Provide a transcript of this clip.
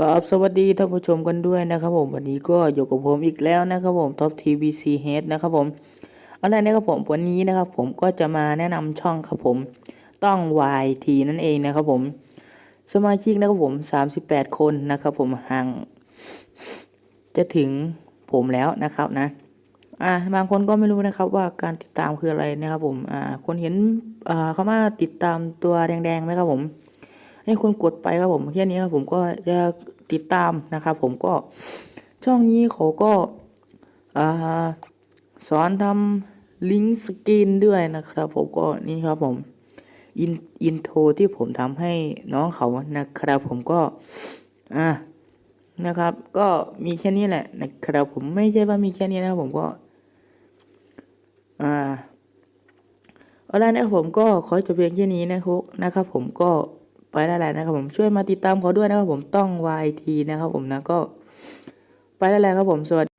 กับสวัสดีท่านผู้ชมกันด้วยนะครับผมวันนี้ก็อยู่กับผมอีกแล้วนะครับผมท็อปทีวีซีเฮดนะครับผมอะไรนะครับผมวันนี้นะครับผมก็จะมาแนะนำช่องครับผมต้อง YT นั่นเองนะครับผมสมาชิกนะครับผม 38 คนนะครับผมห่างจะถึงผมแล้วนะครับนะอ่าบางคนก็ไม่รู้นะครับว่าการติดตามคืออะไรนะครับผมอ่าคนเห็นอ่าเขามาติดตามตัวแดงๆไหมครับผม ให้คุณกดไปครับผมแค่นี้ครับผมก็จะติดตามนะครับผมก็ช่องนี้เขาก็สอนทำลิงก์สกรีนด้วยนะครับผมก็นี่ครับผมอินอินโทรที่ผมทำให้น้องเขานะครับผมก็อ่านะครับก็มีแค่นี้แหละนะครับผมไม่ใช่ว่ามีแค่นี้นะครับผมก็อ่าเอาละนะผมก็ขอจบเพียงแค่นี้นะครับนะครับผมก็ ไปได้แล้วนะครับผมช่วยมาติดตามเขาด้วยนะครับผมต้อง YT นะครับผมนะก็ ไปได้แล้วครับผมสวัสดี